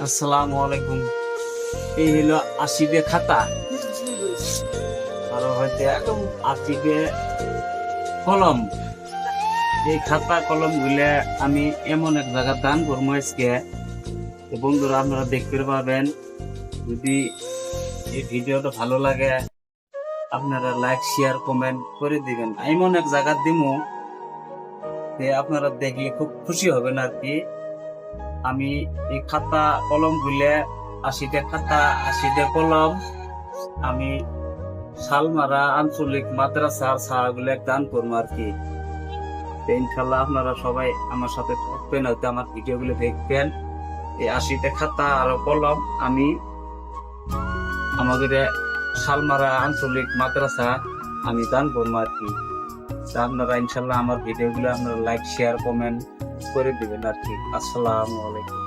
আসসালামু আলাইকুম। এই হলো আসিবে খাতা। আর হয়তো একদম আসিবে কলম। এই খাতা কলম গুলে আমি এমন এক জায়গা দান করব আজকে। বন্ধুরা, আপনারা দেখতে পাবেন। যদি এই ভিডিওটা ভালো লাগে, আপনারা লাইক শেয়ার কমেন্ট করে দিবেন। এমন এক জায়গা যে আপনারা দেখলে খুব খুশি হবেন আর কি। আমি এই খাতা কলম গুলে আশিটা খাতা আশিটা কলম, আমি শালমারা আঞ্চলিক মাদ্রাসার ছাড়গুলো দান করব আর কি। ইনশাল্লাহ আপনারা সবাই আমার সাথে থাকবেন, হয়তো আমার ভিডিওগুলো দেখবেন। এই আশিটা খাতা আর কলম, আমি আমাদের শালমারা আঞ্চলিক মাদ্রাসা আমি দান করব আর কি। আপনারা ইনশাল্লাহ আমার ভিডিওগুলো আপনারা লাইক শেয়ার কমেন্ট করে দিবেন আর কি। আসসালামু আলাইকুম।